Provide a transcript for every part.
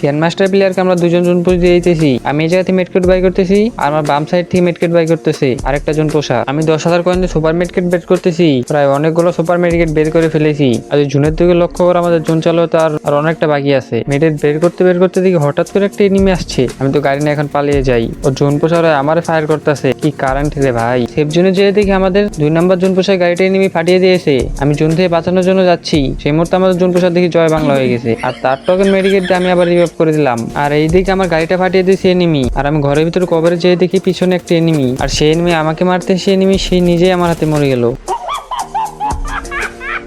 Grandmaster প্লেয়ারকে আমরা দুজন জন পুষ দিয়ে দিতেছি আমি এই জায়গা থেকে মেটকেট বাই করতেছি, আর আমার বাম সাইড থেকে মেটকেট বাই করতেছি। আরেকটা জন পোষা। আমি দশ হাজার কয়েন সুপার মেটকেট বের করতেছি। প্রায় অনেকগুলো সুপার মেটকেট বের করে ফেলেছি। আর জুনের দিকে লক্ষ্য করে, আমাদের জুন চালু তার আর অনেকটা বাকি আছে। মেটেট বের করতে বের করতে দেখি হঠাৎ করে একটা এনিমি আসছে। আমি তো গাড়ি নিয়ে এখন পালিয়ে যাই। ও জোন পোষারা আমারে ফায়ার করতেছে। কি কারেন্ট রে ভাই? সেফ জোনে যেয়ে দেখি আমাদের দুই নাম্বার জোন পোষায় গাড়িটা এনিমি ফাটিয়ে দিয়েছে। আমি জোন থেকে বাঁচানোর জন্য যাচ্ছি। সেই মুহূর্তে আমাদের জোন প্রসাদ দেখি জয় বাংলা হয়ে গেছে। আর তার টোকেন মেডিকেট দিয়ে আমি আবার রিভাইভ করে দিলাম। আর এই দিকে আমার গাড়িটা ফাটিয়ে দিয়েছে এনিমি আর আমি ঘরের ভিতরে কভারে যেয়ে দেখি পিছনে একটা এনিমি আর সেই এনিমি আমাকে মারতে সে এনিমি সে নিজেই আমার হাতে মরে গেল।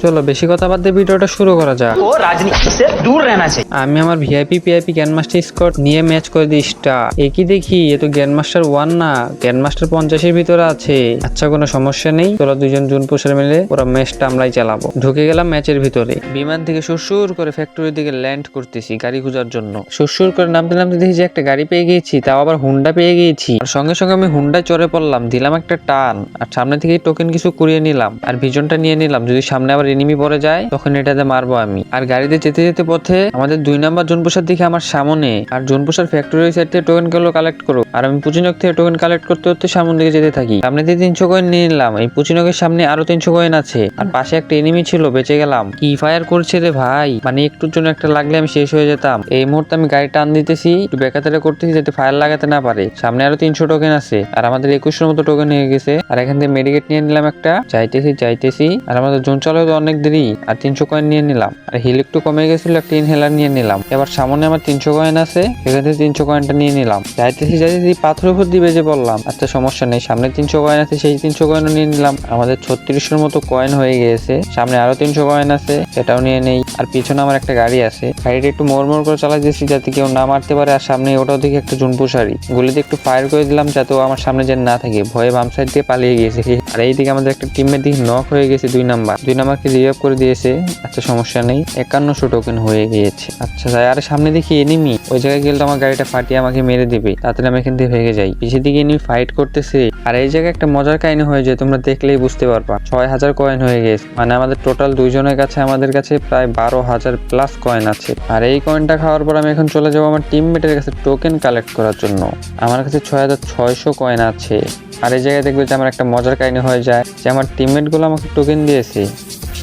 চলো বেশি কথা বাদ দিয়ে ভিডিওটা শুরু করা যাক को राजनीति से दूर रहना चाहिए আমি আমার ভিআইপি পিআইপি গ্র্যান্ডমাস্টার স্কট নিয়ে ম্যাচ করে দিই স্টার একই দেখি এ তো গ্র্যান্ডমাস্টার ওয়ান না গ্র্যান্ডমাস্টার পঞ্চাশের ভিতরে আছে আচ্ছা কোনো সমস্যা নেই তোরা দুজন জুন পুষার মিলে পুরো ম্যাচটা আমরাই চালাবো ঢুকে গেলাম ম্যাচের ভিতরে বিমান থেকে সুরসুর করে ফ্যাক্টরির দিকে ল্যান্ড করতেছি গাড়ি খোঁজার জন্য সুরসুর করে নামতে নামতে দেখি যে একটা গাড়ি পেয়ে গিয়েছি তাও আবার হুন্ডা পেয়ে গিয়েছি আর সঙ্গে সঙ্গে আমি হুন্ডায় চড়ে পড়লাম দিলাম একটা টান আর সামনে থেকে টোকেন কিছু কুড়িয়ে নিলাম আর ভিজনটা নিয়ে নিলাম যদি সামনে আবার এনিমি পড়ে যায়, তখন এটাতে মারবো আমি। আর গাড়িতে যেতে যেতে পথে আমাদের দুই নাম্বার জোনপোষার দিকে আমার সামনে, আর জোনপোষার ফ্যাক্টরি সাইড থেকে টোকেনগুলো কালেক্ট করো। আর আমি পুচিনক থেকে টোকেন কালেক্ট করতে করতে সামনের দিকে যেতে থাকি। সামনে দিয়ে তিনশো কয়েন নিয়ে নিলাম, এই পুচিনকের সামনে আরও তিনশো কয়েন আছে। আর পাশে একটা এনিমি ছিল, বেঁচে গেলাম। কি ফায়ার করছে রে ভাই? মানে একটুর জন্য একটা লাগলে আমি শেষ হয়ে যেতাম। এই মুহূর্তে আমি গাড়ি টান দিতেছি, একটু বেকাতারে করতেছি যাতে ফায়ার লাগাতে না পারে। সামনে আরও তিনশো টোকেন আছে, আর আমাদের একুশের মতো টোকেন হয়ে গেছে। আর এখান থেকে মেডিকেট নিয়ে নিলাম একটা। যাইতেছি যাইতেছি। আর আমাদের জোন চালু হতে অনেক দেরি, আর তিনশো কয়েন নিয়ে নিলাম। আর হিল একটু কমে গেছিল একটা ইনহেলার নিয়ে নিলাম। এবার সামনে আমার তিনশো কয়েন আছে, সেখান থেকে তিনশো কয়েনটা নিয়ে নিলাম। যাইতেছি যাইতেছি, পাথরের উপর দিবে যে বললাম আচ্ছা সমস্যা নেই, সামনে তিনশো কয়েন আছে, সেই তিনশো কয়েনও নিয়ে নিলাম। আমাদের ছত্রিশের মতো কয়েন হয়ে গিয়েছে। সামনে আরও তিনশো কয়েন আছে, সেটাও নিয়ে নেই। আর পিছনে আমার একটা গাড়ি আছে। গাড়িটা একটু মোড় মোড় করে চালাই দিয়েছি যাতে কেউ না মারতে পারে। আর সামনে ওটাও দিকে একটা জুনপুসারি গুলিতে একটু ফায়ার করে দিলাম, যাতে আমার সামনে যেন না থাকে। ভয়ে বাম সাইড দিয়ে পালিয়ে গিয়েছে। আর এইদিকে আমাদের একটা টিমের দিকে নক হয়ে গেছে দুই নাম্বার দুই নাম্বারকে রিভাইভ করে দিয়েছে। আচ্ছা সমস্যা নেই। একান্নশো টোকেন হয়ে গিয়েছে। আচ্ছা তাই আর সামনে দেখি এনিমি ওই জায়গায় গেলে আমার গাড়িটা ফাটিয়ে আমাকে মেরে দিবে। তাড়াতাড়ি আমি এখান থেকে ভেঙে যাই। পিছের দিকে এনিমি ফাইট করতেছে। আর এই জায়গায় একটা মজার কাহিনী হয়ে যায়, তোমরা দেখলেই বুঝতে পারবা। ছয় হাজার কয়েন হয়ে গেছে। মানে আমাদের টোটাল দুইজনের কাছে, আমাদের কাছে প্রায় বারো হাজার প্লাস কয়েন আছে। আর এই কয়েনটা খাওয়ার পর আমি এখন চলে যাব আমার টিমমেটের কাছে টোকেন কালেক্ট করার জন্য। আমার কাছে ছয় হাজার ছয়শো কয়েন আছে। আর এই জায়গায় দেখবে যে আমার একটা মজার কাহিনী হয়ে যায়। যে আমার টিমমেটগুলো আমাকে টোকেন দিয়েছে।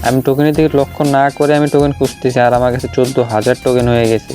আমি টোকেনের দিকে লক্ষ্য না করে আমি টোকেন খুঁজতেছি আর আমার কাছে চোদ্দ হাজার টোকেন হয়ে গেছে।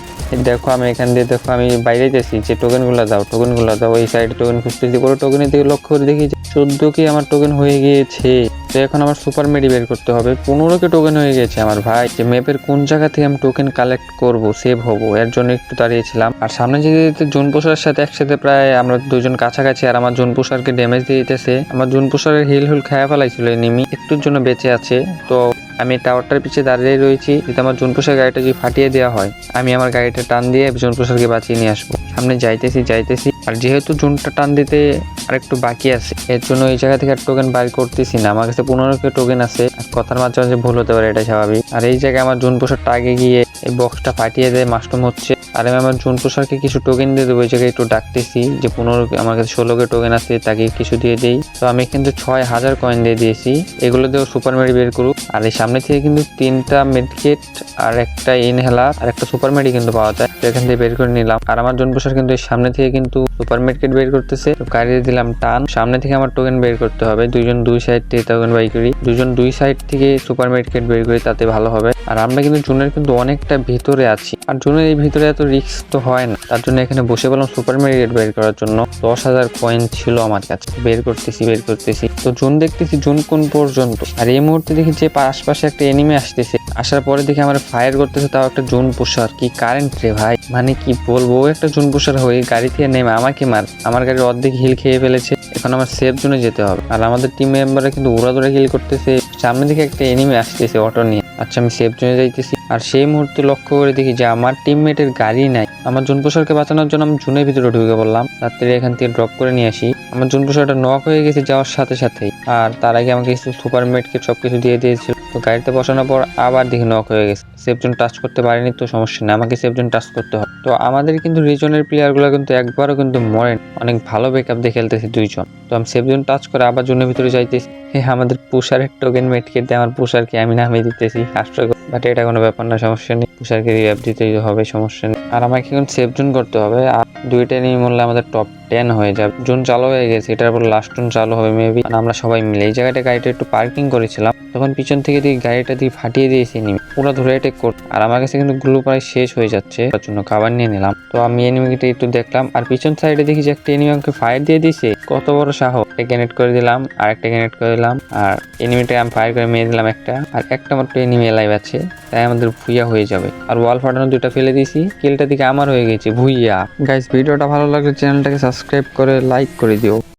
দেখো আমি এখান দিয়ে দেখো আমি বাইরে গেছি যে টোকেনগুলো দাও টোকেনগুলো দাও এই সাইডে টোকেন খুঁজতেছি। পুরো টোকেনের দিকে লক্ষ্য করে দেখি যে চোদ্দ কি আমার টোকেন হয়ে গিয়েছে। তো এখন আমার সুপার মেডি বের করতে হবে। পনেরো কে টোকেন হয়ে গেছে আমার ভাই। যে ম্যাপের কোন জায়গা থেকে আমি টোকেন কালেক্ট করব সেভ হব, এর জন্য একটু দাঁড়িয়েছিলাম। আর সামনে যেতে যেতে জোন পোষার সাথে একসাথে প্রায় আমরা দুজন কাছাকাছি, আর আমার জোন পোষারকে ড্যামেজ দিয়ে দিতেছে। আমার জোন পোষারের হিল হুল খায়া ফেলাইছিল নিমি। একটুর জন্য বেঁচে আছে। তো আমি টাওয়ারটার পিছিয়ে দাঁড়িয়ে রয়েছি। যদি আমার জোনপ্রসার গাড়িটা যদি ফাটিয়ে দেওয়া হয়, আমি আমার গাড়িটা টান দিয়ে জুন জোনপ্রসারকে বাঁচিয়ে নিয়ে আসব। সামনে যাইতেছি যাইতেছি। আর যেহেতু জোনটা টান দিতে আর একটু বাকি আছে। এর জন্য এই জায়গা থেকে আর টোকেন বাইর করতেছি না। আমার কাছে পনেরো কে টোকেন আছে। কথার মাঝে মাঝে ভুল হতে পারে এটা স্বাভাবিক। আর এই জায়গায় আমার জুন প্রসারটা আগে গিয়ে এই বক্সটা ফাটিয়ে দেয়, মাস্টম হচ্ছে আর আমি আমার জুন প্রসারকে কিছু টোকেন দিয়ে দেবো, এই জায়গায় একটু ডাকতেছি যে পনেরো, আমার কাছে ষোলো কে টোকেন আছে, তাকে কিছু দিয়ে দেই। তো আমি কিন্তু ছয় হাজার কয়েন দিয়ে দিয়েছি, এগুলো দিয়েও সুপার মেডি বের করুক। আর এই সামনে থেকে কিন্তু তিনটা মেডিকেট আর একটা ইনহেলার আর একটা সুপার মেডি কিন্তু পাওয়া যায়। তো এখান থেকে বের করে নিলাম। আর আমার জুন প্রসার কিন্তু এই সামনে থেকে কিন্তু সুপার মেডিকেট বের করতেছে। তো দিলাম টান। সামনে থেকে আমার টোকেন বের করতে হবে। দুইজন দুই সাইড থেকে টোকেন বাই করি। দুজন দুই সাইড থেকে সুপার মেডিকেট বের করি, তাতে ভালো হবে। আর আমরা কিন্তু জুনের কিন্তু অনেকটা ভিতরে আছি। আর জুনের এই ভিতরে এত রিস্ক তো হয় না। তার জন্য এখানে বসে বললাম সুপার মেডিকেট বের করার জন্য। দশ হাজার কয়েন ছিল আমার কাছে। বের করতেছি বের করতেছি। তো জুন দেখতেছি, জুন কোন পর্যন্ত? আর এই মুহূর্তে দেখি যে আশপাশে একটা এনিমে আসতেছে। আসার পরে দেখি আমার ফায়ার করতেছে, তাও একটা জুন পোষার কি কারেন্ট রে ভাই? মানে কি বলব? একটা জুন পোষার হয়ে গাড়ি থেকে নেমে আমাকে মার। আমার গাড়ির অর্ধেক হিল খেয়ে ফেলেছে। এখন আমার সেফ জোনে যেতে হবে। আর আমাদের টিম মেম্বাররা কিন্তু উড়াদুরা হিল করতেছে। সামনে দিকে একটা এনিমে আসতেছে অটো নিয়ে। আচ্ছা আমি সেফ জোনে যাইতেছি। আর সেই মুহূর্তে লক্ষ্য করে দেখি যে আমার টিমমেটের গাড়ি নাই। আমার জুন প্রসারকে বাঁচানোর জন্য আমি জুনের ভিতরে ঢুকে বললাম রাত্রে এখান থেকে ড্রপ করে নিয়ে আসি। আমার জুন প্রসারটা নক হয়ে গেছে যাওয়ার সাথে সাথেই। আর তার আগে আমাকে কিছু সুপার মেটকে সবকিছু দিয়ে দিয়েছিল। তো গাড়িতে বসানোর পর আবার দেখি নক হয়ে গেছে। সেফ জোন টাচ করতে পারিনি তো সমস্যা নেই। আমাকে সেফ জোন টাচ করতে হবে। তো আমাদের কিন্তু রিজনের প্লেয়ারগুলো কিন্তু একবারও কিন্তু মরেন। অনেক ভালো ব্যাকআপ দিয়ে খেলতেছে দুইজন। তো আমি সেফ জোন টাচ করে আবার জোনের ভিতরে যাইতেছি। হ্যাঁ আমাদের পুষারের টোকেন মেটকে দিয়ে আমার পুষারকে আমি নামিয়ে দিতেছি। হাস্যকর বাট এটা কোনো ব্যাপার না, সমস্যা নেই। তুষারকে রিঅ্যাপ দিতেই হবে, সমস্যা নেই। আর আমাকে এখন সেভ জুন করতে হবে। আর দুইটা নিয়ে মূল্য আমাদের টপ টেন হয়ে যাবে। জোন চালু হয়ে গেছে, এটার পর লাস্ট জোন চালু হবে মেবি আমরা সবাই মিলে এই জায়গাটা গাড়িটা একটু পার্কিং করেছিলাম। তখন পিছন থেকে দিয়ে গাড়িটা দিয়ে ফাটিয়ে দিয়েছি এনিমি পুরো ধরে অ্যাটেক কর আর আমার কাছে কিন্তু গ্লু প্রায় শেষ হয়ে যাচ্ছে। তার জন্য খাবার নিয়ে নিলাম। তো আমি এনিমিটা একটু দেখলাম। আর পিছন সাইডে দেখি যে একটা এনিমি আমাকে ফায়ার দিয়ে দিয়েছে। কত বড় সাহস। একটা গ্রেনেড করে দিলাম, আর একটা গ্রেনেড করে দিলাম। আর এনিমিটা আমি ফায়ার করে মেরে দিলাম একটা। আর একটা মাত্র এনিমি এলাইভ আছে। তাই আমাদের ভুইয়া হয়ে যাবে। আর ওয়াল ফাটানো দুইটা ফেলে দিয়েছি। কিলটা দিকে আমার হয়ে গেছে, ভুইয়া। গাইস ভিডিওটা ভালো লাগলে চ্যানেলটাকে সাবস্ক্রাইব করে লাইক করে দিও।